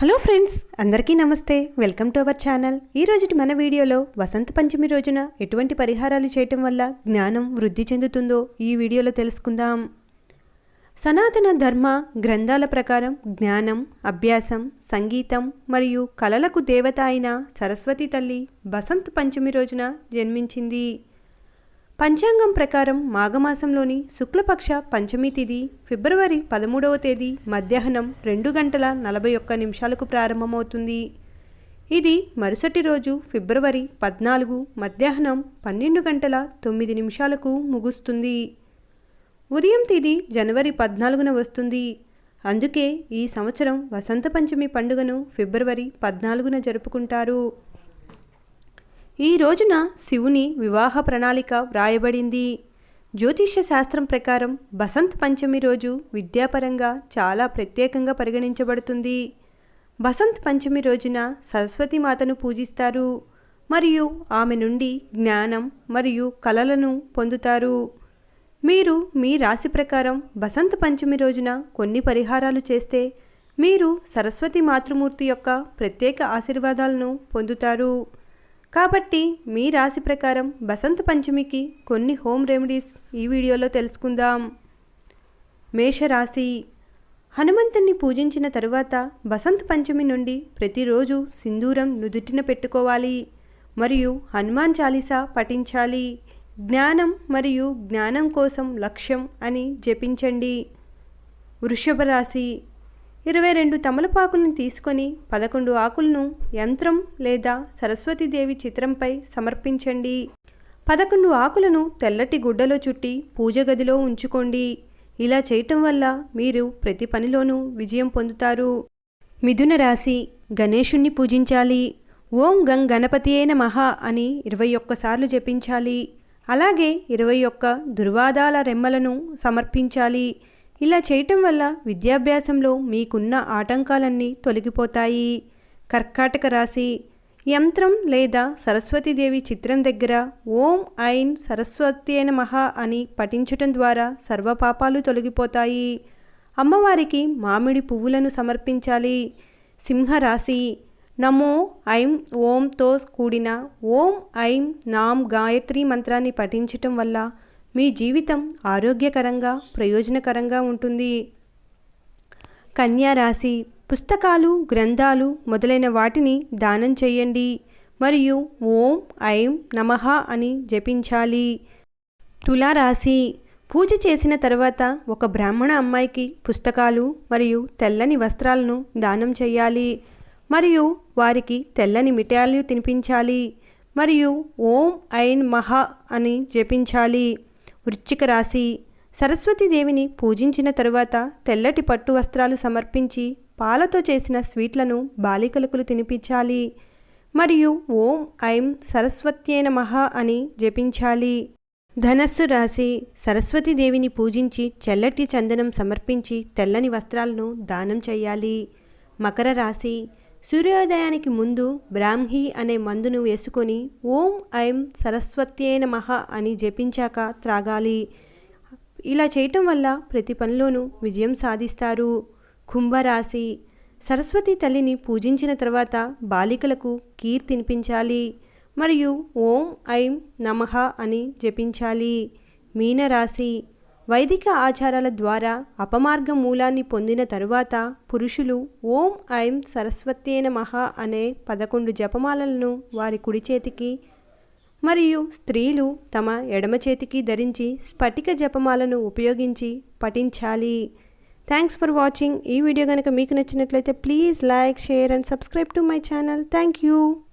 Hello friends అందరికీ నమస్తే. Welcome to our channel. ఈ రోజుటి మన వీడియోలో వసంత పంచమి రోజున ఎటువంటి పరిహారాలు చేయటం వల్ల జ్ఞానం వృద్ధి చెందుతుందో ఈ వీడియోలో తెలుసుకుందాం. సనాతన ధర్మ గ్రంథాల ప్రకారం జ్ఞానం అభ్యాసం సంగీతం మరియు కళలకు దేవత అయిన సరస్వతి తల్లి వసంత పంచమి రోజున జన్మించింది. పంచాంగం ప్రకారం మాఘమాసంలోని శుక్లపక్ష పంచమి తిథి ఫిబ్రవరి పదమూడవ తేదీ మధ్యాహ్నం రెండు గంటల నలభై ఒక్క నిమిషాలకు ప్రారంభమవుతుంది. ఇది మరుసటి రోజు ఫిబ్రవరి పద్నాలుగు మధ్యాహ్నం పన్నెండు గంటల తొమ్మిది నిమిషాలకు ముగుస్తుంది. ఉదయం తేదీ జనవరి పద్నాలుగున వస్తుంది. అందుకే ఈ సంవత్సరం వసంత పంచమి పండుగను ఫిబ్రవరి పద్నాలుగున జరుపుకుంటారు. ఈ రోజున శివుని వివాహ ప్రణాళిక వ్రాయబడింది. జ్యోతిష్య శాస్త్రం ప్రకారం బసంత్ పంచమి రోజు విద్యాపరంగా చాలా ప్రత్యేకంగా పరిగణించబడుతుంది. బసంత్ పంచమి రోజున సరస్వతి మాతను పూజిస్తారు. మరియు ఆమె నుండి జ్ఞానం మరియు కళలను పొందుతారు. మీరు మీ రాశి ప్రకారం బసంత పంచమి రోజున కొన్ని పరిహారాలు చేస్తే మీరు సరస్వతి మాతృమూర్తి యొక్క ప్రత్యేక ఆశీర్వాదాలను పొందుతారు. కాబట్టి మీ రాశి ప్రకారం బసంత పంచమికి కొన్ని హోమ్ రెమెడీస్ ఈ వీడియోలో తెలుసుకుందాం. మేషరాశి హనుమంతుణ్ణి పూజించిన తరువాత బసంత పంచమి నుండి ప్రతిరోజు సింధూరం నుదుటిన పెట్టుకోవాలి. మరియు హనుమాన్ చాలీసా పఠించాలి. జ్ఞానం మరియు జ్ఞానం కోసం లక్ష్యం అని జపించండి. వృషభ రాశి. ఇరవై రెండు తమలపాకులను తీసుకొని పదకొండు ఆకులను యంత్రం లేదా సరస్వతీదేవి చిత్రంపై సమర్పించండి. పదకొండు ఆకులను తెల్లటి గుడ్డలో చుట్టి పూజ గదిలో ఉంచుకోండి. ఇలా చేయటం వల్ల మీరు ప్రతి పనిలోనూ విజయం పొందుతారు. మిథున రాశి గణేషుణ్ణి పూజించాలి. ఓం గం గణపతియే నమః అని ఇరవై ఒక్కసార్లు జపించాలి. అలాగే ఇరవై ఒక్క దుర్వాదాల రెమ్మలను సమర్పించాలి. ఇలా చేయటం వల్ల విద్యాభ్యాసంలో మీకున్న ఆటంకాలన్నీ తొలగిపోతాయి. కర్కాటక రాశి యంత్రం లేదా సరస్వతీదేవి చిత్రం దగ్గర ఓం ఐన్ సరస్వతి నమః అని పఠించటం ద్వారా సర్వపాపాలు తొలగిపోతాయి. అమ్మవారికి మామిడి పువ్వులను సమర్పించాలి. సింహరాశి నమో ఐం ఓంతో కూడిన ఓం ఐం నాం గాయత్రి మంత్రాన్ని పఠించటం వల్ల మీ జీవితం ఆరోగ్యకరంగా ప్రయోజనకరంగా ఉంటుంది. కన్యా రాశి పుస్తకాలు గ్రంథాలు మొదలైన వాటిని దానం చేయండి. మరియు ఓం ఐం నమః అని జపించాలి. తులారాశి పూజ చేసిన తర్వాత ఒక బ్రాహ్మణ అమ్మాయికి పుస్తకాలు మరియు తెల్లని వస్త్రాలను దానం చేయాలి. మరియు వారికి తెల్లని మిఠాయిలు తినిపించాలి. మరియు ఓం ఐన్ మహ అని జపించాలి. వృశ్చిక రాశి. సరస్వతీదేవిని పూజించిన తరువాత తెల్లటి పట్టు వస్త్రాలు సమర్పించి పాలతో చేసిన స్వీట్లను బాలికలకు తినిపించాలి. మరియు ఓం ఐం సరస్వత్యే నమః అని జపించాలి. ధనస్సు రాశి. సరస్వతీదేవిని పూజించి చెల్లటి చందనం సమర్పించి తెల్లని వస్త్రాలను దానం చేయాలి. మకర రాశి. సూర్యోదయానికి ముందు బ్రాహ్మీ అనే మందును వేసుకొని ఓం ఐం సరస్వత్యే నమః అని జపించాక త్రాగాలి. ఇలా చేయటం వల్ల ప్రతి పనిలోనూ విజయం సాధిస్తారు. కుంభరాశి. సరస్వతి తల్లిని పూజించిన తర్వాత బాలికలకు కీర్ తినిపించాలి మరియు ఓం ఐం నమః అని జపించాలి. మీనరాశి. వైదిక ఆచారాల ద్వారా అపమార్గ మూలాన్ని పొందిన తరువాత పురుషులు ఓం ఐం సరస్వతేన నమః అనే పదకొండు జపమాలలను వారి కుడి చేతికి మరియు స్త్రీలు తమ ఎడమ చేతికి ధరించి స్ఫటిక జపమాలను ఉపయోగించి పఠించాలి. థ్యాంక్స్ ఫర్ వాచింగ్ ఈ వీడియో కనుక మీకు నచ్చినట్లయితే please like share and subscribe to my channel thank you